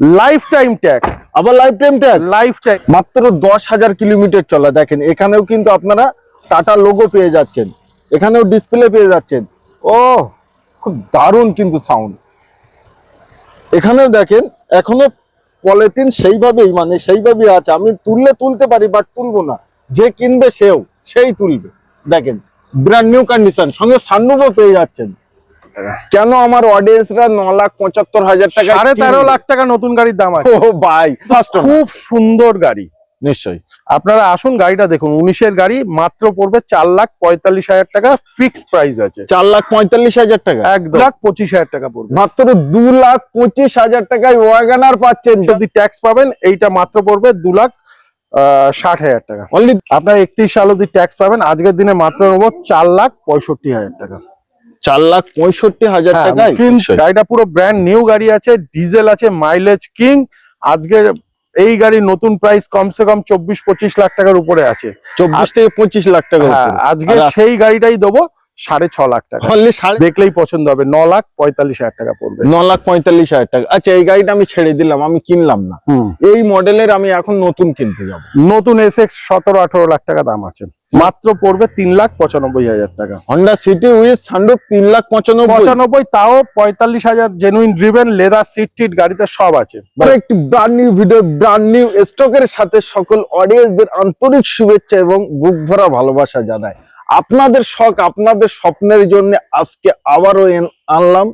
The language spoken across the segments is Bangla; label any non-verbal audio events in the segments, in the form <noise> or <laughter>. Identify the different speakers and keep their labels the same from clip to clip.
Speaker 1: লাইফ টাইম ট্যাক্স
Speaker 2: আবার life time tax
Speaker 1: life time
Speaker 2: মাত্র দশ হাজার কিলোমিটার চলা। দেখেন এখানেও কিন্তু আপনারা টাটা লোগো পেয়ে যাচ্ছেন। এখানেও ডিসপ্লে পেয়ে যাচ্ছেন। ও খুব দারুণ কিন্তু সাউন্ড এখানেও দেখেন এখনও পলিথিন সেইভাবেই মানে সেইভাবেই আছে। আমি তুললে তুলতে পারি বাট তুলবো না। যে কিনবে সেও সেই তুলবে। দেখেন ব্র্যান্ড নিউ কন্ডিশন সঙ্গে সান্নুভও পেয়ে যাচ্ছেন। কেন আমার অডিয়েন্সরা ন লাখ পঁচাত্তর হাজার টাকা
Speaker 1: সাড়ে তেরো লাখ টাকা নতুন গাড়ির দাম আছে।
Speaker 2: ও ভাই
Speaker 1: খুব সুন্দর গাড়ি
Speaker 2: নিশ্চয়ই।
Speaker 1: আপনারা আসুন গাড়িটা দেখুন উনিশের গাড়ি মাত্র পড়বে চার লাখ পঁয়তাল্লিশ হাজার টাকা ফিক্স প্রাইস আছে।
Speaker 2: চার লাখ পঁয়তাল্লিশ হাজার টাকা?
Speaker 1: এক লাখ পঁচিশ হাজার টাকা পড়বে।
Speaker 2: মাত্র দু লাখ পঁচিশ হাজার টাকায় ওয়াগানার পাচ্ছেন।
Speaker 1: যদি ট্যাক্স পাবেন এইটা মাত্র পড়বে দু লাখ আহ, ষাট হাজার টাকা।
Speaker 2: অনলি
Speaker 1: আপনার একত্রিশ সাল অব্দি ট্যাক্স পাবেন আজকের দিনে মাত্র নেব চার লাখ পঁয়ষট্টি হাজার টাকা।
Speaker 2: চার লাখ পঁয়ষট্টি হাজার
Speaker 1: হ্যাঁ, কিন্তু গাড়িটা পুরো ব্র্যান্ড নিউ গাড়ি আছে ডিজেল আছে মাইলেজ কিং আজকে এই গাড়ির নতুন প্রাইস কমসে কম চব্বিশ পঁচিশ লাখ টাকার উপরে আছে।
Speaker 2: চব্বিশ থেকে পঁচিশ লাখ টাকা
Speaker 1: হ্যাঁ, আজকে সেই গাড়িটাই দেবো সাড়ে ছ লাখ টাকা। দেখলেই পছন্দ হবে ন লাখ পঁয়তাল্লিশ হাজার টাকা পড়বে।
Speaker 2: ন লাখ পঁয়তাল্লিশ হাজার টাকা। আচ্ছা এই গাড়িটা আমি ছেড়ে দিলাম আমি কিনলাম না। এই মডেলের আমি এখন নতুন কিনতে যাব।
Speaker 1: নতুন এস এক্স সতেরো আঠারো লাখ টাকা দাম আছে। মাত্র পড়বে তিন লাখ পঁচানব্বই হাজার টাকা।
Speaker 2: হন্ডা সিটি উইথ সানরুফ তিন লাখ পঁচানব্বই।
Speaker 1: পঁচানব্বই তাও পঁয়তাল্লিশ হাজার জেনুইন ড্রিভেন লেদার সিট টিট গাড়িতে সব আছে।
Speaker 2: একটি brand new video brand new স্টকের সাথে সকল অডিয়েন্সদের আন্তরিক শুভেচ্ছা এবং বুক ভরা ভালোবাসা জানায় আপনাদের শখ আপনাদের স্বপ্নের জন্য আজকে আবারও আনলাম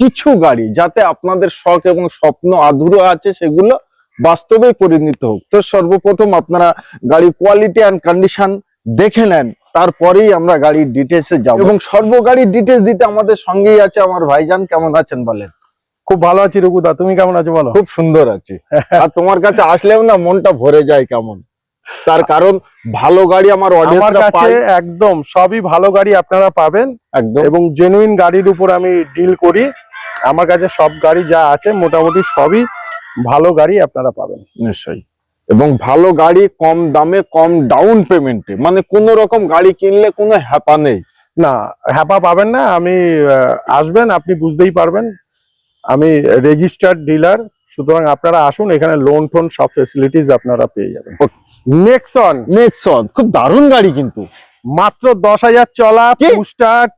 Speaker 2: কিছু গাড়ি যাতে আপনাদের শখ এবং স্বপ্ন আধুরো আছে সেগুলো বাস্তবে পরিণত হোক। তো সর্বপ্রথম আপনারা গাড়ির কোয়ালিটি অ্যান্ড কন্ডিশন দেখে নেন তারপরেই আমরা গাড়ির ডিটেলসে যাব। এবং সর্ব গাড়ির ডিটেলস দিতে আমাদের সঙ্গেই আছে আমার ভাইজান কেমন আছেন বলেন?
Speaker 1: খুব ভালো আছি রুকুদা তুমি কেমন আছো বলো?
Speaker 2: খুব সুন্দর আছে। <laughs> আর তোমার কাছে আসলেও না মনটা ভরে যায় কেমন। তার কারণ ভালো গাড়ি আমার অডিয়েন্সরা
Speaker 1: কাছে
Speaker 2: পায়।
Speaker 1: একদম সবই ভালো গাড়ি আপনারা পাবেন।
Speaker 2: একদম।
Speaker 1: এবং জেনুইন গাড়ির উপর আমি ডিল করি। আমার কাছে সব গাড়ি যা আছে মোটামুটি সবই ভালো গাড়ি আপনারা পাবেন।
Speaker 2: নিশ্চয়ই। এবং ভালো গাড়ি কম দামে কম ডাউন পেমেন্টে মানে কোন রকম গাড়ি কিনলে কোনো হ্যাপা নেই।
Speaker 1: না হ্যাপা পাবেন না। আমি আসবেন আপনি বুঝতেই পারবেন। আমি রেজিস্টার্ড ডিলার সুতরাং আপনারা আসুন এখানে লোন টোন সব ফেসিলিটিস আপনারা পেয়ে যাবেন। নেক্সন
Speaker 2: নেক্সন খুব দারুণ গাড়ি কিন্তু।
Speaker 1: মাত্র দশ হাজার চলা? স্টার্ট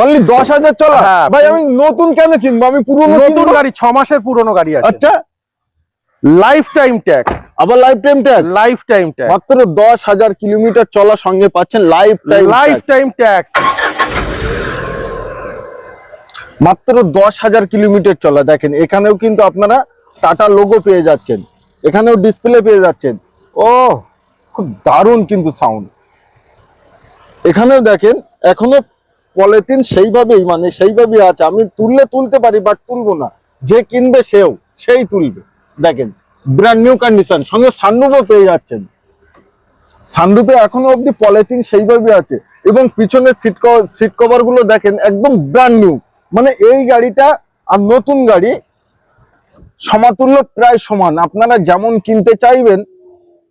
Speaker 2: অনলি দশ হাজার চলা?
Speaker 1: হ্যাঁ,
Speaker 2: ভাই আমি নতুন কেন কিনবো? আমি পুরোনো
Speaker 1: নতুন গাড়ি ছ মাসের পুরনো গাড়ি আছে।
Speaker 2: আচ্ছা।
Speaker 1: লাইফ টাইম ট্যাক্স
Speaker 2: আবার life time tax
Speaker 1: life time tax
Speaker 2: মাত্র দশ হাজার কিলোমিটার চলা সঙ্গে পাচ্ছেন life time
Speaker 1: life time tax
Speaker 2: মাত্র দশ হাজার কিলোমিটার চলা। দেখেন এখানেও কিন্তু আপনারা টাটা লোগো পেয়ে যাচ্ছেন। এখানেও ডিসপ্লে পেয়ে যাচ্ছেন। ও খুব দারুণ কিন্তু সাউন্ড এখানেও দেখেন এখনও পলিথিন সেইভাবেই মানে সেইভাবেই আছে। আমি তুললে তুলতে পারি বাট তুলবো না। যে কিনবে সেও সেই তুলবে। দেখেন ব্র্যান্ড নিউ কন্ডিশন সঙ্গে সানরুফও পেয়ে যাচ্ছেন। সানরুফে এখনও অবধি পলিথিন সেইভাবেই আছে এবং পিছনের সিট কভার সিট কভারগুলো দেখেন একদম ব্র্যান্ড নিউ মানে এই গাড়িটা আর নতুন গাড়ি সমাতুল্য প্রায় সমান। আপনারা যেমন কিনতে চাইবেন,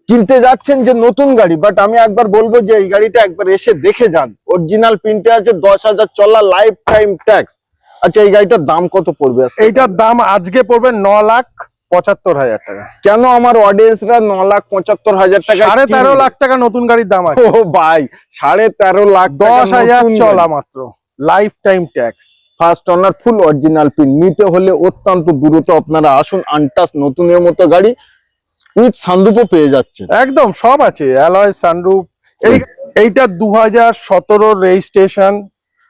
Speaker 2: কিনতে যাচ্ছেন যে নতুন গাড়ি বাট আমি একবার বলব যে এই গাড়িটা একবার এসে দেখে যান। অরিজিনাল প্রিন্টে আছে দশ হাজার চলা লাইফ টাইম ট্যাক্স আচ্ছা এই গাড়িটার দাম কত পড়বে?
Speaker 1: এইটার দাম আজকে পড়বে ন লাখ পঁচাত্তর হাজার টাকা।
Speaker 2: কেন আমার অডিয়েন্সরা ন লাখ পঁচাত্তর হাজার টাকা
Speaker 1: সাড়ে তেরো লাখ টাকা নতুন গাড়ির দাম আছে।
Speaker 2: ও ভাই সাড়ে তেরো লাখ
Speaker 1: দশ হাজার চলা মাত্র। Life time tax
Speaker 2: first owner full original pin নিতে হলে অত্যন্ত দ্রুত আপনারা আসুন আনটাস নতুনের মতো গাড়ি উইথ সানরুফও পেয়ে যাচ্ছে
Speaker 1: একদম সব আছে। অ্যালয় সানরুফ এই এইটা দু হাজার সতেরো রেজিস্ট্রেশন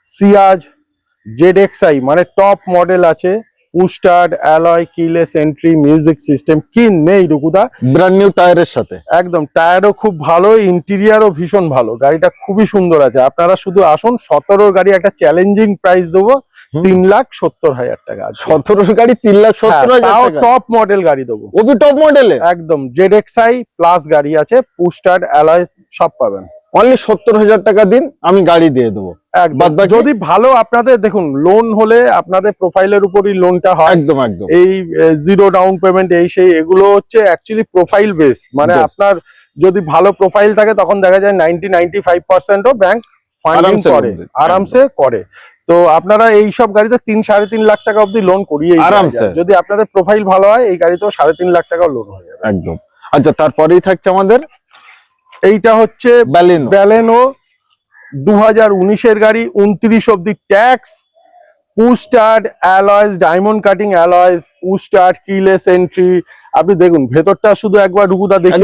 Speaker 1: সিয়াজ জেড এক্সআই মানে টপ মডেল আছে। উস্টার্ড alloy keyless entry music system কি নেই রুকুদা?
Speaker 2: ব্র্যান্ড নিউ টায়ারের সাথে।
Speaker 1: একদম টায়ারও খুব ভালো ইন্টেরিয়ারও ভীষণ ভালো গাড়িটা খুবই সুন্দর আছে। আপনারা শুধু আসুন সতেরোর গাড়ি একটা চ্যালেঞ্জিং প্রাইস দেবো তিন লাখ সত্তর হাজার টাকা
Speaker 2: সতেরোশ গাড়ি তিন লাখ সত্তর হাজার
Speaker 1: টপ মডেল গাড়ি দেবো।
Speaker 2: ওবি টপ মডেলে
Speaker 1: একদম জেড এক্সআই প্লাস গাড়ি আছে পুস্টার্ড অ্যালয় সব পাবেন।
Speaker 2: অনলি সত্তর হাজার টাকা দিন আমি গাড়ি দিয়ে দেবো?
Speaker 1: যদি ভালো আপনাদের দেখুন লোন হলে আপনাদের প্রোফাইলের উপরই লোনটা হয়।
Speaker 2: একদম একদম।
Speaker 1: এই জিরো ডাউন পেমেন্ট এই সেই এগুলো হচ্ছে অ্যাকচুয়ালি প্রোফাইল বেস মানে আপনার যদি ভালো প্রোফাইল থাকে তখন দেখা যায় নাইনটি নাইনটি ফাইভ পার্সেন্টও ব্যাংক ফান্ডিং করে আরামসে করে। তো আপনারা এই সব গাড়িতে তিন সাড়ে তিন লাখ টাকা অব্দি লোন করিয়ে
Speaker 2: আরামসে।
Speaker 1: যদি আপনাদের প্রোফাইল ভালো হয় এই গাড়িতেও সাড়ে তিন লাখ টাকাও লোন হয়ে যাবে।
Speaker 2: একদম। আচ্ছা তারপরেই থাকছে আমাদের
Speaker 1: এইটা হচ্ছে
Speaker 2: ব্যালেনো
Speaker 1: ব্যালেনো দু হাজার উনিশের গাড়ি উনত্রিশ অব্দি tax push start alloys diamond cutting alloys push start keyless entry. আপনি দেখুন ভেতরটা শুধু একবার রুকুদা দেখি।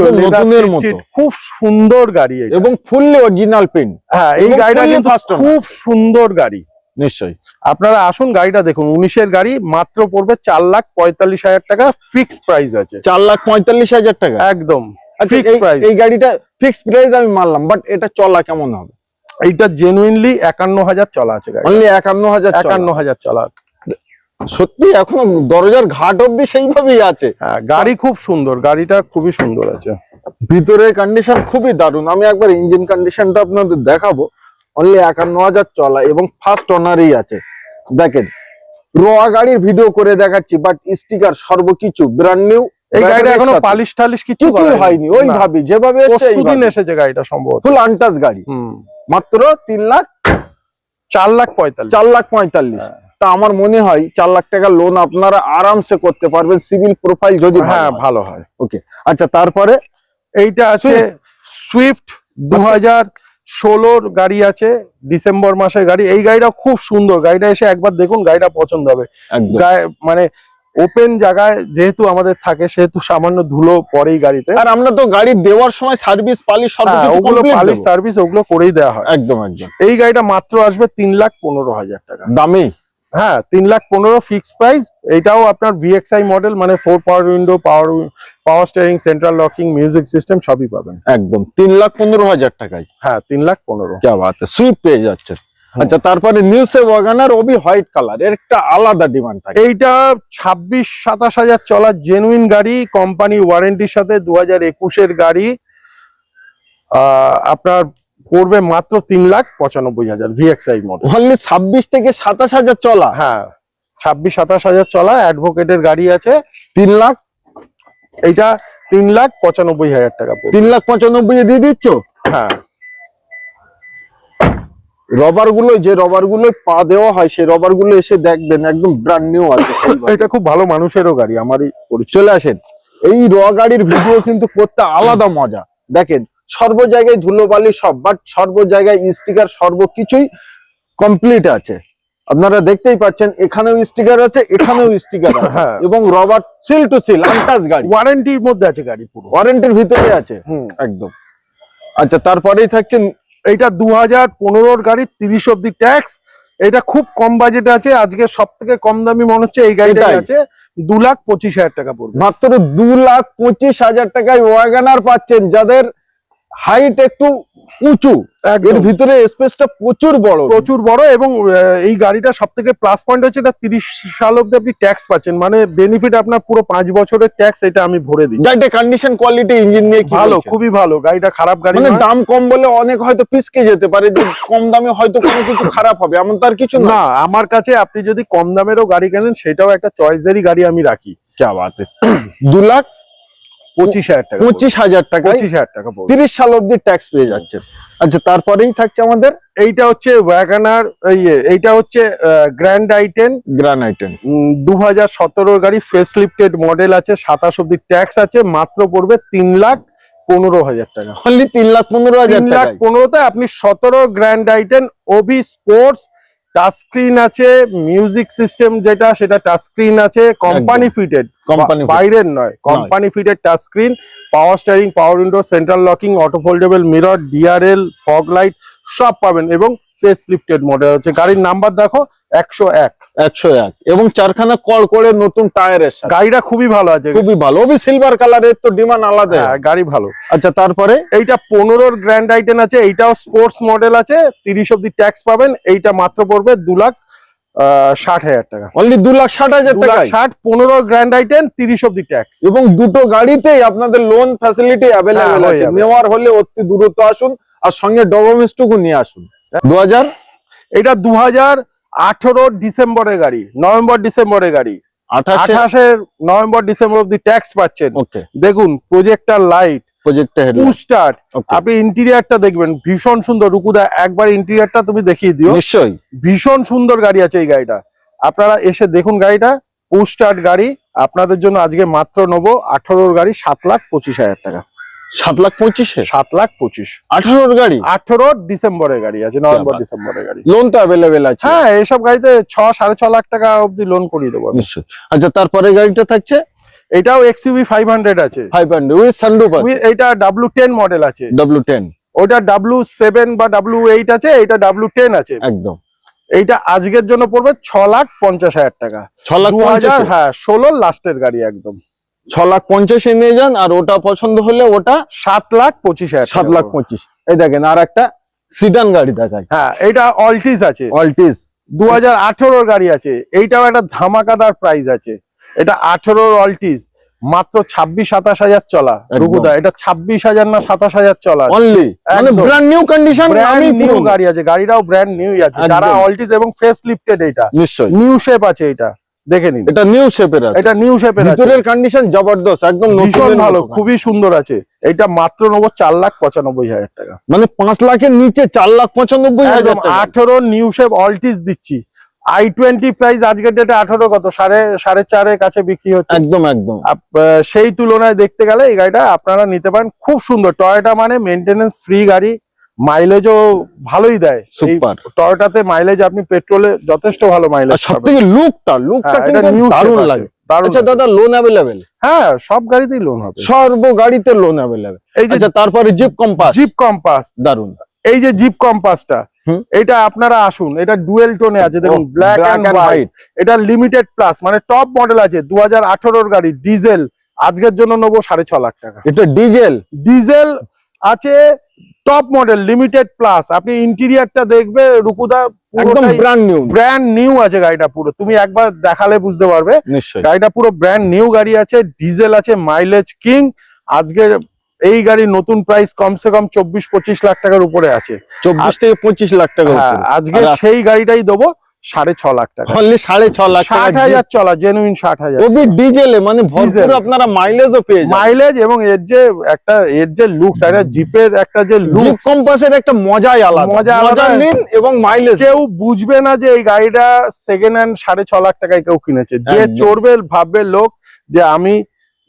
Speaker 1: খুব সুন্দর গাড়ি
Speaker 2: এবং ফুললি অরিজিনাল প্রিন্ট
Speaker 1: হ্যাঁ এই গাড়িটা কিন্তু খুব সুন্দর গাড়ি।
Speaker 2: নিশ্চয়ই।
Speaker 1: আপনারা আসুন গাড়িটা দেখুন উনিশের গাড়ি মাত্র পড়বে চার লাখ পঁয়তাল্লিশ হাজার টাকা ফিক্সড প্রাইস আছে।
Speaker 2: চার লাখ পঁয়তাল্লিশ হাজার টাকা।
Speaker 1: একদম।
Speaker 2: এই-
Speaker 1: price।
Speaker 2: এই গাড়িটা ফিক্সড প্রাইস আমি মানলাম বাট এটা চলা কেমন হবে?
Speaker 1: এইটা জেনুইনলি একান্ন হাজার চলা আছে গাড়ি
Speaker 2: অনলি একান্ন হাজার
Speaker 1: একান্ন হাজার চলা।
Speaker 2: সত্যি এখনও দরজার ঘাট অব্দি সেইভাবেই আছে।
Speaker 1: হ্যাঁ গাড়ি খুব সুন্দর গাড়িটা খুবই সুন্দর আছে।
Speaker 2: ভিতরের কন্ডিশন খুবই দারুণ। আমি একবার ইঞ্জিন কন্ডিশনটা আপনাদের দেখাবো। অনলি একান্ন হাজার চলা এবং ফার্স্ট অনারই আছে। দেখেন র গাড়ির ভিডিও করে দেখাচ্ছি বাট স্টিকার সর্বকিছু ব্র্যান্ড নিউ
Speaker 1: এই গাড়িটা এখনও পালিশ টালিশ কিছু
Speaker 2: হয়নি ওইভাবে যেভাবে
Speaker 1: দিন এসেছে গাড়িটা সম্ভবত।
Speaker 2: ফুল আনটাচ গাড়ি। মাত্র তিন লাখ
Speaker 1: চার লাখ পঁয়তাল্লিশ।
Speaker 2: চার লাখ পঁয়তাল্লিশ।
Speaker 1: হ্যাঁ।
Speaker 2: তা আমার মনে হয় চার লাখ টাকা লোন আপনারা আরামসে করতে পারবেন সিভিল প্রোফাইল যদি
Speaker 1: হ্যাঁ
Speaker 2: ভালো
Speaker 1: ভালো হয়।
Speaker 2: ওকে আচ্ছা তারপরে?
Speaker 1: এইটা আছে সুইফট দু হাজার ষোলোর গাড়ি আছে ডিসেম্বর মাসের গাড়ি। এই গাড়িটা খুব সুন্দর। গাড়িটা এসে একবার দেখুন গাড়িটা পছন্দ হবে। মানে ওপেন জায়গায় যেহেতু আমাদের থাকে সেহেতু সামান্য ধুলো পরেই গাড়িতে।
Speaker 2: আর আমরা তো গাড়ি দেওয়ার সময় সার্ভিস পালিশ
Speaker 1: হ্যাঁ, ওগুলো পালিশ সার্ভিস ওগুলো করেই দেওয়া হয়।
Speaker 2: একদম একদম।
Speaker 1: এই গাড়িটা মাত্র আসবে তিন লাখ পনেরো হাজার টাকা।
Speaker 2: দামি?
Speaker 1: হ্যাঁ তিন লাখ পনেরো ফিক্স প্রাইস এটাও আপনার ভিএক্সআই মডেল মানে four power window power power steering central locking music system সবই পাবেন।
Speaker 2: একদম তিন লাখ পনেরো হাজার টাকায়।
Speaker 1: হ্যাঁ তিন লাখ পনেরো।
Speaker 2: যা বাত সুইপ পেয়ে যাচ্ছেন। আচ্ছা তারপরে নিউ ওয়াগানার ওবি হোয়াইট কালারের একটা আলাদা ডিমান্ড থাকে।
Speaker 1: এইটা ছাব্বিশ সাতাশ হাজার চলা জেনুইন গাড়ি কোম্পানি ওয়ারেন্টির সাথে দু হাজার একুশের গাড়ি। আপনার পড়বে মাত্র তিন লাখ পঁচানব্বই হাজার ভিএক্সআই মডেল
Speaker 2: অনলি ছাব্বিশ থেকে সাতাশ হাজার চলা?
Speaker 1: হ্যাঁ ছাব্বিশ সাতাশ হাজার চলা অ্যাডভোকেটের গাড়ি আছে।
Speaker 2: তিন লাখ?
Speaker 1: এইটা তিন লাখ পঁচানব্বই হাজার টাকা
Speaker 2: তিন লাখ পঁচানব্বই দিয়ে দিচ্ছ?
Speaker 1: হ্যাঁ।
Speaker 2: রবারগুলো যে রবারগুলো পা দেওয়া হয় সেই রবারগুলো এসে দেখবেন একদম ব্র্যান্ড নিউ আছে <laughs>
Speaker 1: এটা খুব ভালো মানুষেরও গাড়ি আমারই
Speaker 2: চলে আসেন। এই র গাড়ির ভিডিও কিন্তু করতে আলাদা মজা। দেখেন সর্ব জায়গায় ধুলোবালি সব বাট সর্ব জায়গায় স্টিকার সর্বকিছুই কমপ্লিট আছে। আপনারা দেখতেই পাচ্ছেন এখানেও স্টিকার আছে এখানেও স্টিকার আছে।
Speaker 1: হ্যাঁ।
Speaker 2: এবং rubber seal to seal untouch গাড়ি।
Speaker 1: ওয়ারেন্টির মধ্যে আছে গাড়ি পুরো।
Speaker 2: ওয়ারেন্টির ভিতরে আছে।
Speaker 1: হুম।
Speaker 2: একদম। আচ্ছা তারপরেই থাকছেন
Speaker 1: এইটা দু হাজার পনেরোর গাড়ি তিরিশ অব্দি ট্যাক্স এটা খুব কম বাজেট আছে। আজকে সব থেকে কম দামি মনে হচ্ছে এই
Speaker 2: গাড়িটা
Speaker 1: আছে। দু লাখ পঁচিশ হাজার টাকা পড়বে।
Speaker 2: মাত্র দু লাখ পঁচিশ হাজার টাকায় ওয়াগানার পাচ্ছেন। যাদের হাইট একটু উঁচু। এর ভিতরে স্পেসটা প্রচুর বড়।
Speaker 1: প্রচুর বড় এবং এই গাড়িটা সব থেকে প্লাস পয়েন্ট হচ্ছে এটা তিরিশ সাল অব্দি আপনি ট্যাক্স পাচ্ছেন। মানে বেনিফিট আপনার পুরো পাঁচ বছরের ট্যাক্স এটা আমি ভরে দিই।
Speaker 2: গাড়িটা কন্ডিশন কোয়ালিটি ইঞ্জিন নিয়ে কি
Speaker 1: ভালো খুবই ভালো। গাড়িটা খারাপ গাড়ি
Speaker 2: মানে দাম কম বলে অনেক হয়তো পিসকে যেতে পারে যে কম দামে হয়তো কোনো কিছু খারাপ হবে এমন তার কিছু না
Speaker 1: আমার কাছে আপনি যদি কম দামেরও গাড়ি কেনেন সেটাও একটা চয়েসেরই গাড়ি আমি রাখি।
Speaker 2: যা বাতে। দু লাখ
Speaker 1: পঁচিশ হাজার টাকা
Speaker 2: পঁচিশ হাজার টাকায়
Speaker 1: পঁচিশ হাজার টাকা
Speaker 2: তিরিশ সাল অব্দি ট্যাক্স পেয়ে যাচ্ছে। আচ্ছা তারপরেই থাকছে আমাদের?
Speaker 1: এইটা হচ্ছে ওয়াগানার ইয়ে এইটা হচ্ছে গ্র্যান্ড আইটেন
Speaker 2: গ্রানাইটেন
Speaker 1: দু হাজার সতেরোর গাড়ি ফেস লিফটেড মডেল আছে সাতাশ অব্দি ট্যাক্স আছে মাত্র পড়বে তিন লাখ পনেরো হাজার টাকা।
Speaker 2: অনলি তিন লাখ পনেরো হাজার
Speaker 1: লাখ পনেরোতে আপনি সতেরো গ্র্যান্ড আইটেন ওবি স্পোর্টস টাচ স্ক্রিন আছে মিউজিক সিস্টেম যেটা সেটা টাচ স্ক্রিন আছে কোম্পানি ফিটেড বাইরের নয় company fitted touch screen power steering power window central locking auto foldable mirror DRL fog light সব পাবেন। এবং ফেস লিফটেড মডেল হচ্ছে। গাড়ির নাম্বার দেখো একশো এক।
Speaker 2: একশো এক। এবং চারখানা কল করে নতুন টায়ারের সাথে।
Speaker 1: গাড়িটা খুবই ভালো আছে।
Speaker 2: খুবই ভালো। ওবি সিলভার কালারের তো ডিমান্ড আলাদা।
Speaker 1: হ্যাঁ গাড়ি ভালো।
Speaker 2: আচ্ছা তারপরে?
Speaker 1: এইটা পনেরোর গ্র্যান্ড আইটেন আছে। এইটাও স্পোর্টস মডেল আছে। তিরিশ অব্দি ট্যাক্স পাবেন। এইটা মাত্র পড়বে দু লাখ ষাট হাজার টাকা।
Speaker 2: অনলি দু লাখ ষাট হাজার
Speaker 1: ষাট পনেরো গ্র্যান্ড আইটেন তিরিশ অব্দি ট্যাক্স
Speaker 2: এবং দুটো গাড়িতেই আপনাদের লোন ফ্যাসিলিটি অ্যাভেলেবেল আছে। নেওয়ার হলে অতি দূরত্ব আসুন। আর সঙ্গে ডকুমেন্টস টুকু নিয়ে আসুন। দু হাজার
Speaker 1: এটা দু হাজার আঠেরো ডিসেম্বরের গাড়ি নভেম্বর ডিসেম্বরের গাড়ি।
Speaker 2: আঠাশে?
Speaker 1: আঠাশের নভেম্বর ডিসেম্বর অব্দি ট্যাক্স পাচ্ছেন। দেখুন প্রজেক্টার লাইট আপনি ইন্টেরিয়ারটা দেখবেন ভীষণ সুন্দর। রুকুদা একবার ইন্টেরিয়ারটা তুমি দেখিয়ে দিও।
Speaker 2: নিশ্চয়ই।
Speaker 1: ভীষণ সুন্দর গাড়ি আছে এই গাড়িটা। আপনারা এসে দেখুন গাড়িটা পুস্টার্ট গাড়ি। আপনাদের জন্য আজকে মাত্র নেব আঠারোর গাড়ি সাত লাখ পঁচিশ হাজার টাকা।
Speaker 2: সাত লাখ পঁচিশে?
Speaker 1: সাত লাখ পঁচিশ।
Speaker 2: আঠারোর গাড়ি?
Speaker 1: আঠারো ডিসেম্বরের গাড়ি আছে নভেম্বর। ডিসেম্বরের গাড়ি।
Speaker 2: লোন তো অ্যাভেলেবেল আছে।
Speaker 1: হ্যাঁ এসব গাড়িতে ছ সাড়ে ছ লাখ টাকা অব্দি লোন করিয়ে দেবো
Speaker 2: নিশ্চয়ই। আচ্ছা তারপরে গাড়িটা থাকছে?
Speaker 1: এটাও এক্সইউভি ফাইভ হান্ড্রেড আছে।
Speaker 2: ফাইভ হান্ড্রেড উইথ সানরুফ আছে।
Speaker 1: এটা ডাব্লু টেন মডেল আছে।
Speaker 2: ডাব্লু টেন
Speaker 1: ওটা ডাব্লু সেভেন বা ডাব্লু এইট আছে এটা ডাব্লু টেন আছে।
Speaker 2: একদম।
Speaker 1: এইটা আজকের জন্য পড়বে ছ লাখ পঞ্চাশ হাজার টাকা।
Speaker 2: ছ লাখ
Speaker 1: হাজার হ্যাঁ ষোলোর লাস্টের গাড়ি একদম।
Speaker 2: ছ লাখ পঞ্চাশে নিয়ে যান আর ওটা পছন্দ হলে ওটা
Speaker 1: সাত লাখ পঁচিশ হাজার
Speaker 2: সাত লাখ পঁচিশ। এই দেখেন আর একটা সিডান গাড়ি দেখায়
Speaker 1: হ্যাঁ এটা অল্টিস আছে।
Speaker 2: অল্টিস
Speaker 1: দু হাজার আঠেরোর গাড়ি আছে। এইটাও একটা ধামাকাদার প্রাইস আছে। এটা আঠেরোর অল্টিস মাত্র ছাব্বিশ সাতাশ হাজার চলা। রুকুদা এটা ছাব্বিশ হাজার না সাতাশ হাজার চলা।
Speaker 2: অনলি মানে ব্র্যান্ড নিউ কন্ডিশন
Speaker 1: নিউ গাড়ি আছে। গাড়িটাও ব্র্যান্ড নিউ আছে। যারা অল্টিস এবং ফেস লিফটেড এটা
Speaker 2: নিশ্চয়ই।
Speaker 1: নিউ শেপ আছে এটা। দেখে নিন।
Speaker 2: এটা নিউ শেপের আছে।
Speaker 1: এটা নিউ শেপের আছে।
Speaker 2: ভিতরের কন্ডিশন জবরদস্ত একদম
Speaker 1: ভীষণ ভালো খুবই সুন্দর আছে। এটা মাত্র নেব চার লাখ পঁচানব্বই হাজার টাকা।
Speaker 2: মানে পাঁচ লাখের নিচে চার লাখ পঁচানব্বই হাজার
Speaker 1: আঠেরো নিউ শেপ অল্টিস দিচ্ছি। আই টোয়েন্টি প্রাইস আজকের ডেটে আঠারো কত? সাড়ে সাড়ে চারের কাছে বিক্রি হচ্ছে।
Speaker 2: একদম একদম।
Speaker 1: সেই তুলনায় দেখতে গেলে এই গাড়িটা আপনারা নিতে পারেন। খুব সুন্দর। টয়টা মানে মেনটেনেন্স ফ্রি গাড়ি। মাইলেজও ভালোই দেয়।
Speaker 2: সুপার
Speaker 1: টয়টাতে মাইলেজ আপনি পেট্রোলে যথেষ্ট ভালো মাইলেজ
Speaker 2: সব থেকে লুকটা লুকটা কিন্তু দারুণ লাগে। আচ্ছা দাদা লোন অ্যাভেলেবেল
Speaker 1: হ্যাঁ সব গাড়িতেই লোন হবে।
Speaker 2: সর্ব গাড়িতে লোন অ্যাভেলেবেল
Speaker 1: এই যে
Speaker 2: আচ্ছা তারপরে জিপ কম্পাস
Speaker 1: জিপ কম্পাস
Speaker 2: দারুণ।
Speaker 1: এই যে জিপ কম্পাসটা
Speaker 2: হুম।
Speaker 1: এটা আপনারা আসুন এটা ডুয়েল টোনে আছে দেখুন ব্ল্যাক এন্ড হোয়াইট এটা লিমিটেড প্লাস মানে টপ মডেল আছে গাড়ি ডিজেল আজকের জন্য নেব সাড়ে ছ লাখ টাকা।
Speaker 2: এটা ডিজেল
Speaker 1: ডিজেল আছে টপ মডেল লিমিটেড প্লাস আপনি ইন্টেরিয়ারটা দেখবে রুকুদা
Speaker 2: একদম ব্র্যান্ড নিউ
Speaker 1: ব্র্যান্ড নিউ আছে গাড়িটা পুরো। তুমি একবার দেখালে বুঝতে পারবে। গাড়িটা পুরো ব্র্যান্ড নিউ গাড়ি আছে ডিজেল আছে মাইলেজ কিং এই গাড়ির নতুন প্রাইস কমসে কম চব্বিশ পঁচিশ লাখ টাকার উপরে আছে।
Speaker 2: চব্বিশ থেকে পঁচিশ লাখ টাকা
Speaker 1: হ্যাঁ আজকে সেই গাড়িটাই দেবো। সাড়ে ছ লাখ টাকা।
Speaker 2: অনলি সাড়ে ছ লাখ
Speaker 1: ষাট হাজার চলা জেনুইন ষাট হাজার
Speaker 2: ওবি ডিজেলে মানে ভরপুর
Speaker 1: ডিজেল।
Speaker 2: আপনারা মাইলেজও পেয়ে
Speaker 1: মাইলেজ এবং এর যে একটা এর যে লুকস একটা জিপের একটা যে লুক
Speaker 2: কম্পাসের একটা মজাই আলাদা।
Speaker 1: মজা আলাদা।
Speaker 2: নিন এবং মাইলেজ
Speaker 1: কেউ বুঝবে না যে এই গাড়িটা সেকেন্ড হ্যান্ড সাড়ে ছ লাখ টাকায় কেউ কিনেছে। যে চড়বে ভাববে লোক যে আমি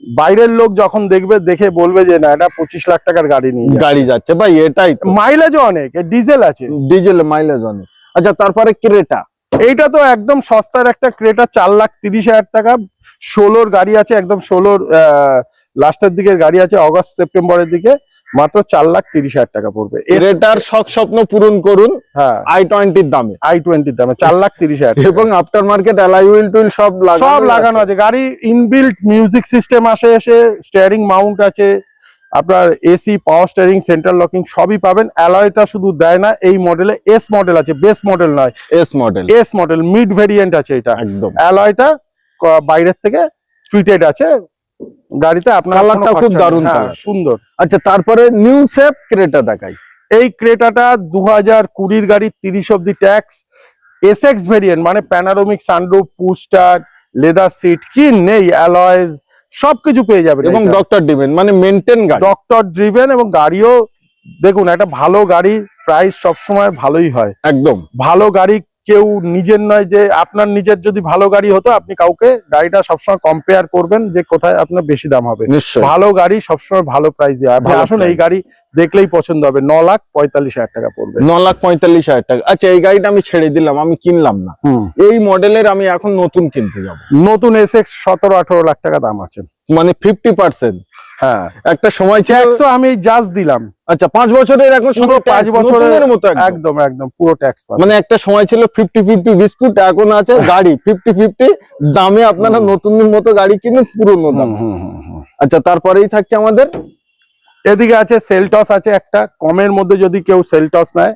Speaker 1: বাইরের লোক যখন দেখবে দেখে বলবে যে না এটা পঁচিশ লাখ টাকার গাড়ি নিয়ে
Speaker 2: গাড়ি যাচ্ছে। ভাই এটাই
Speaker 1: মাইলেজও অনেক ডিজেল আছে।
Speaker 2: ডিজেল মাইলেজ অনেক। আচ্ছা তারপরে ক্রেটা।
Speaker 1: এইটা তো একদম সস্তার একটা ক্রেটা চার লাখ তিরিশ হাজার টাকা। ষোলোর গাড়ি আছে একদম ষোলোর লাস্টের দিকের গাড়ি আছে অগস্ট সেপ্টেম্বরের দিকে। মাত্র চার লাখ তিরিশ হাজার টাকা পড়বে।
Speaker 2: ক্রেটার শখ স্বপ্ন পূরণ করুন
Speaker 1: হ্যাঁ।
Speaker 2: আই টোয়েন্টির দামে।
Speaker 1: আই টোয়েন্টির দামে চার লাখ তিরিশ হাজার
Speaker 2: এবং আফটার মার্কেট অ্যালাই হুইল টুইল সব
Speaker 1: সব লাগানো আছে। গাড়ি ইনবিল্ট মিউজিক সিস্টেম আসে এসে স্টিয়ারিং মাউন্ট আছে আপনার AC power steering central locking সবই পাবেন। অ্যালয়টা শুধু দেয় না এই মডেলে এস মডেল আছে বেস মডেল নয়।
Speaker 2: S model
Speaker 1: S model mid variant আছে এটা।
Speaker 2: একদম।
Speaker 1: অ্যালয়টা বাইরের থেকে ফিটেড আছে। গাড়িতে আপনার কোনো
Speaker 2: খুব দারুণ
Speaker 1: হ্যাঁ, সুন্দর।
Speaker 2: আচ্ছা তারপরে নিউ শেপ ক্রেটা দেখাই।
Speaker 1: এই ক্রেটাটা দু হাজার কুড়ির গাড়ি তিরিশ অব্দি ট্যাক্স এসএক্স ভেরিয়েন্ট মানে panoramic sunroof push start leather seat কি নেই অ্যালয়েজ সবকিছু পেয়ে যাবেন
Speaker 2: এবং ডক্টর ড্রিভেন মানে মেনটেন গাড়ি।
Speaker 1: ডক্টর ড্রিভেন এবং গাড়িও দেখুন একটা ভালো গাড়ি প্রাইস সবসময় ভালোই হয়।
Speaker 2: একদম।
Speaker 1: ভালো গাড়ি কেউ নিজের নয় যে আপনার নিজের যদি ভালো গাড়ি হতো আপনি কাউকে গাড়িটা সবসময় কম্পেয়ার করবেন যে কোথায় আপনার বেশি দাম হবে। ভালো গাড়ি সবসময় ভালো প্রাইসে হয় আসুন এই গাড়ি দেখলেই পছন্দ হবে। ন লাখ পঁয়তাল্লিশ হাজার টাকা পড়বে।
Speaker 2: ন লাখ পঁয়তাল্লিশ হাজার টাকা। আচ্ছা এই গাড়িটা আমি ছেড়ে দিলাম আমি কিনলাম না। এই মডেলের আমি এখন নতুন কিনতে যাব।
Speaker 1: নতুন এস এক্স সতেরো আঠারো লাখ টাকা দাম আছে।
Speaker 2: মানে ফিফটি পার্সেন্ট
Speaker 1: হ্যাঁ
Speaker 2: একটা সময় ছিল
Speaker 1: ট্যাক্সও আমি জাস্ট দিলাম
Speaker 2: আচ্ছা পাঁচ বছরের এখন
Speaker 1: পুরো
Speaker 2: শুধু
Speaker 1: পাঁচ বছরের
Speaker 2: মতো একদম।
Speaker 1: একদম পুরো ট্যাক্স
Speaker 2: মানে একটা সময় ছিল ফিফটি ফিফটি বিস্কুট এখন আছে গাড়ি ফিফটি ফিফটি দামে আপনারা। নতুনের মতো গাড়ি কিনুন পুরোনো দাম আচ্ছা তারপরেই থাকছে আমাদের
Speaker 1: এদিকে আছে সেলটস আছে একটা কমের মধ্যে যদি কেউ সেলটস নেয়?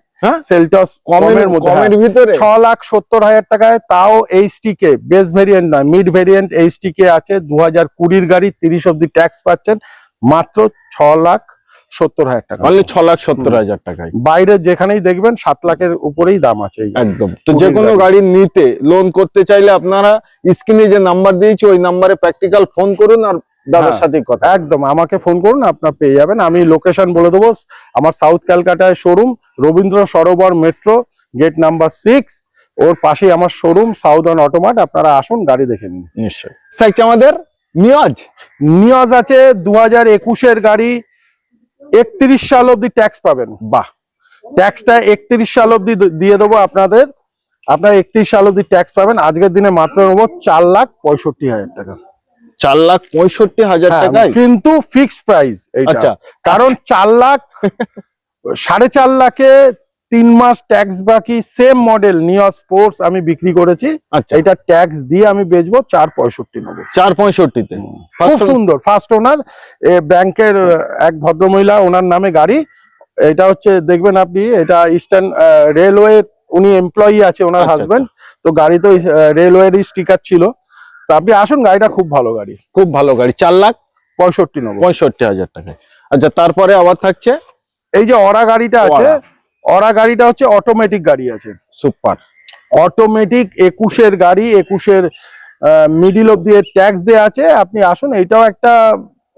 Speaker 1: সেলটস
Speaker 2: কমের
Speaker 1: কমের মধ্যে
Speaker 2: ভিতরে।
Speaker 1: ছ লাখ সত্তর হাজার টাকায় তাও এইচটিকে বেস ভেরিয়েন্ট নয় মিড ভেরিয়েন্ট এইচটিকে আছে গাড়ি ট্যাক্স পাচ্ছেন মাত্র লাখ সত্তর হাজার টাকা।
Speaker 2: অনলি ছ লাখ সত্তর হাজার টাকায়।
Speaker 1: বাইরে যেখানেই দেখবেন সাত লাখের উপরেই দাম আছে
Speaker 2: একদম। তো যে কোনো।
Speaker 1: গাড়ি।
Speaker 2: নিতে লোন করতে চাইলে আপনারা স্ক্রিনে যে নাম্বার দিয়েছি ওই নাম্বারে প্র্যাকটিক্যাল ফোন করুন আর দাদার
Speaker 1: হ্যাঁ।
Speaker 2: সাথে কথা।
Speaker 1: একদম আমাকে ফোন করুন আপনার পেয়ে যাবেন। আমি লোকেশন বলে দেবো আমার south ক্যালকাটায় showroom Rabindra Sarobar metro gate number six ওর পাশেই আমার শোরুম সাউদার্ন অটোমার্ট আপনারা আসুন গাড়ি দেখে নিন।
Speaker 2: নিশ্চয়ই। আমাদের নিয়াজ
Speaker 1: নিয়জ আছে দু হাজার একুশের গাড়ি একত্রিশ সাল অব্দি ট্যাক্স পাবেন।
Speaker 2: বাহ।
Speaker 1: ট্যাক্সটা একত্রিশ সাল অব্দি দিয়ে দেবো আপনাদের। আপনার একত্রিশ সাল অব্দি ট্যাক্স পাবেন। আজকের দিনে মাত্র নেব চার লাখ পঁয়ষট্টি হাজার টাকা।
Speaker 2: চার লাখ পঁয়ষট্টি হাজার
Speaker 1: হ্যাঁ,
Speaker 2: টাকায়?
Speaker 1: কিন্তু ফিক্স প্রাইস
Speaker 2: আচ্ছা।
Speaker 1: কারণ চার লাখ সাড়ে চার লাখে তিন মাস ট্যাক্স বাকি সেম মডেল নিও স্পোর্টস আমি বিক্রি করেছি।
Speaker 2: আচ্ছা।
Speaker 1: এটা ট্যাক্স দিয়ে আমি বেচবো চার পঁয়ষট্টি নেব।
Speaker 2: চার পঁয়ষট্টিতে।
Speaker 1: খুব সুন্দর। ফার্স্ট ওনার ব্যাংকের এক ভদ্রমহিলা ওনার নামে গাড়ি। এটা হচ্ছে দেখবেন আপনি এটা ইস্টার্ন রেলওয়ে উনি এমপ্লয়ি আছে ওনার
Speaker 2: আচ্ছা,
Speaker 1: হাজবেন্ড তো গাড়ি তো রেলওয়েরই স্টিকার ছিল। তো আপনি আসুন গাড়িটা খুব ভালো গাড়ি।
Speaker 2: খুব ভালো গাড়ি চার লাখ
Speaker 1: পঁয়ষট্টি নেব
Speaker 2: পঁয়ষট্টি হাজার টাকায়। আচ্ছা তারপরে আবার থাকছে?
Speaker 1: এই যে অরা গাড়িটা আছে
Speaker 2: অরা।
Speaker 1: গাড়িটা হচ্ছে অটোমেটিক গাড়ি আছে।
Speaker 2: সুপার।
Speaker 1: অটোমেটিক একুশের গাড়ি একুশের মিডিল অব দিয়ে ট্যাক্স দেওয়া আছে। আপনি আসুন এটাও একটা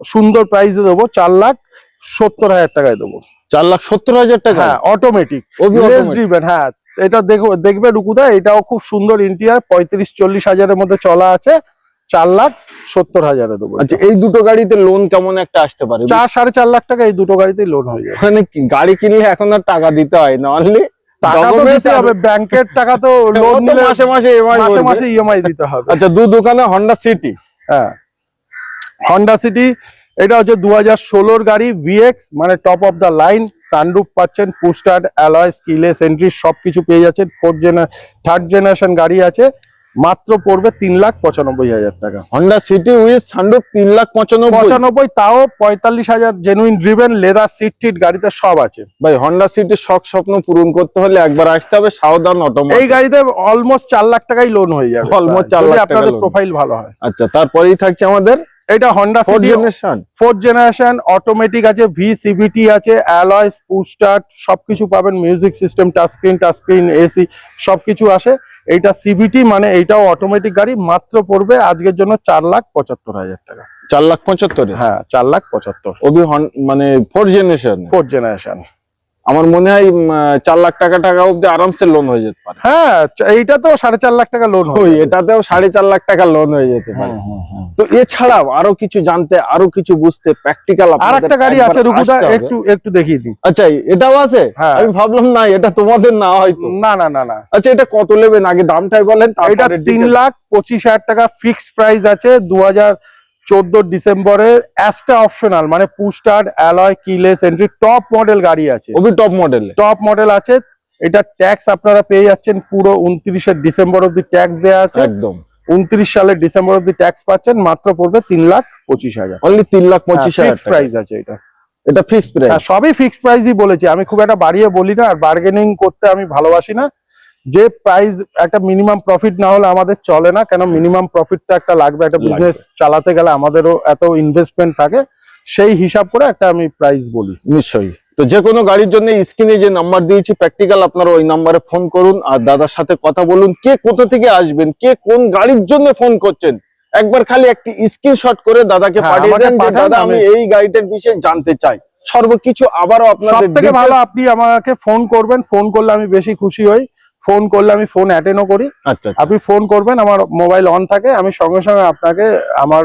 Speaker 1: সুন্দর প্রাইসে দেবো চার লাখ সত্তর হাজার টাকায় দেবো।
Speaker 2: চার লাখ সত্তর হাজার টাকা
Speaker 1: অটোমেটিক হ্যাঁ এটা দেখো দেখবে রুকুদা এটাও খুব সুন্দর ইন্টিরিয়ার পঁয়ত্রিশ চল্লিশ হাজারের মধ্যে চলা আছে চার লাখ সত্তর হাজারে দেবো
Speaker 2: আচ্ছা এই দুটো গাড়িতে লোন কেমন একটা আসতে পারে?
Speaker 1: চার সাড়ে চার লাখ টাকা এই দুটো গাড়িতেই লোন হয়ে যাবে।
Speaker 2: মানে কি গাড়ি কিনলে এখন আর টাকা দিতে হয় না? অনলি
Speaker 1: টাকা তো দিতে হবে ব্যাংকের টাকা তো <laughs> লোন নিলে
Speaker 2: মাসে মাসে EMI
Speaker 1: মাসে মাসে ইএমআই দিতে হবে।
Speaker 2: আচ্ছা দু দোকানে হন্ডা সিটি
Speaker 1: হ্যাঁ। হন্ডা সিটি এটা হচ্ছে দু হাজার ষোলোর গাড়ি ভিএক্স মানে top of the line sunroof পাচ্ছেন পুস্টার অ্যালয় স্কিলেস এন্ট্রি সবকিছু পেয়ে যাচ্ছেন। ফোর্থ জেনার থার্ড জেনারেশন গাড়ি আছে মাত্র পড়বে তিন লাখ পঁচানব্বই হাজার টাকা।
Speaker 2: হন্ডা সিটি উইথ সানরুফ তিন লাখ পঁচানব্বই।
Speaker 1: পঁচানব্বই তাও পঁয়তাল্লিশ হাজার জেনুইন ড্রিভেন লেদার সিট টিট গাড়িতে সব আছে।
Speaker 2: ভাই হন্ডা সিটির শখ স্বপ্ন পূরণ করতে হলে একবার আসতে হবে সাবধান অটোমোবাইল
Speaker 1: এই গাড়িতে অলমোস্ট চার লাখ টাকাই লোন হয়ে যাবে।
Speaker 2: অলমোস্ট চার লাখ
Speaker 1: আপনাদের প্রোফাইল ভালো হয়।
Speaker 2: আচ্ছা তারপরেই থাকছে আমাদের
Speaker 1: এটা Honda
Speaker 2: four generation
Speaker 1: fourth generation automatic আছে ভি সিভিটি আছে অ্যালয় স্পুস্টার সবকিছু পাবেন music system touch screen touch screen AC সবকিছু আসে। এইটা সিভিটি মানে এইটাও অটোমেটিক গাড়ি মাত্র পড়বে আজকের জন্য চার লাখ পঁচাত্তর হাজার টাকা।
Speaker 2: চার লাখ পঁচাত্তর?
Speaker 1: হ্যাঁ চার লাখ পঁচাত্তর।
Speaker 2: ওবি মানে ফোর জেনারেশন
Speaker 1: ফোর্থ জেনারেশন
Speaker 2: আমার মনে হয় চার লাখ টাকা টাকা অব্দি আরামসে লোন হয়ে যেতে পারে।
Speaker 1: হ্যাঁ এইটা তো সাড়ে চার লাখ টাকা লোন
Speaker 2: হয় এটাতেও সাড়ে চার লাখ টাকা লোন হয়ে যেতে পারে। তো এছাড়াও আরও কিছু জানতে আরও কিছু বুঝতে প্র্যাকটিক্যাল
Speaker 1: আর একটা গাড়ি আছে রুকুদা একটু একটু দেখিয়ে দিই।
Speaker 2: আচ্ছা এটাও আছে?
Speaker 1: হ্যাঁ।
Speaker 2: আমি ভাবলাম না এটা তোমাদের না হয়তো।
Speaker 1: না না না না।
Speaker 2: আচ্ছা এটা কত নেবেন? আগে দামটাই বলেন
Speaker 1: এটা তিন লাখ পঁচিশ হাজার টাকা ফিক্সড প্রাইস আছে দু হাজার চোদ্দ ডিসেম্বরের অ্যাস্টা অপশনাল মানে push start alloy keyless entry top model গাড়ি আছে।
Speaker 2: ওবি টপ মডেল।
Speaker 1: টপ মডেল আছে এটা ট্যাক্স আপনারা পেয়ে যাচ্ছেন পুরো উনত্রিশে ডিসেম্বর অব্দি ট্যাক্স দেওয়া আছে।
Speaker 2: একদম।
Speaker 1: উনত্রিশ সালের ডিসেম্বর অব্দি ট্যাক্স পাচ্ছেন মাত্র পড়বে তিন লাখ পঁচিশ হাজার।
Speaker 2: অনলি তিন লাখ পঁচিশ হাজার
Speaker 1: ফিক্স প্রাইস আছে এটা।
Speaker 2: এটা ফিক্স প্রাইস
Speaker 1: হ্যাঁ সবই ফিক্স প্রাইসই বলেছি। আমি খুব একটা বাড়িয়ে বলি না আর বার্গেনিং করতে আমি ভালোবাসি না। যে প্রাইস একটা মিনিমাম প্রফিট না হলে আমাদের চলে না কেন মিনিমাম প্রফিটটা একটা লাগবে একটা বিজনেস চালাতে গেলে আমাদেরও এত ইনভেস্টমেন্ট থাকে সেই হিসাব করে একটা আমি প্রাইস বলি।
Speaker 2: নিশ্চয়ই। তো যে কোনো গাড়ির জন্য স্ক্রিনে যে নাম্বার দিয়েছি প্র্যাকটিক্যাল আপনারা ওই নাম্বারে ফোন করুন আর দাদার সাথে কথা বলুন কে কোথা থেকে আসবেন কে কোন গাড়ির জন্য ফোন করছেন একবার খালি একটি স্ক্রিনশট করে দাদাকে
Speaker 1: হ্যাঁ,
Speaker 2: পাঠিয়ে দেন যে দাদা আমি এই গাড়িটার বিষয়ে জানতে চাই। সর্বকিছু আবারও
Speaker 1: সব
Speaker 2: আপনাদের
Speaker 1: থেকে ভালো আপনি আমাকে ফোন করবেন ফোন করলে আমি বেশি খুশি হই। ফোন করলে আমি ফোন অ্যাটেন্ডও করি।
Speaker 2: আচ্ছা আচ্ছা।
Speaker 1: আপনি ফোন করবেন আমার মোবাইল অন থাকে আমি সঙ্গে সঙ্গে আপনাকে আমার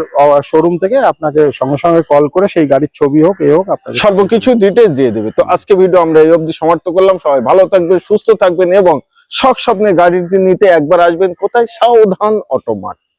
Speaker 1: শোরুম থেকে আপনাকে সঙ্গে সঙ্গে কল করে সেই গাড়ির ছবি হোক এ হোক আপনাকে
Speaker 2: সর্বকিছু ডিটেলস দিয়ে দেবে। তো আজকে ভিডিও আমরা এই অবধি সমাপ্ত করলাম। সবাই ভালো থাকবেন সুস্থ থাকবেন এবং শখ স্বপ্নে গাড়িটি নিতে একবার আসবেন। কোথায়? সাবধান অটোমার্ট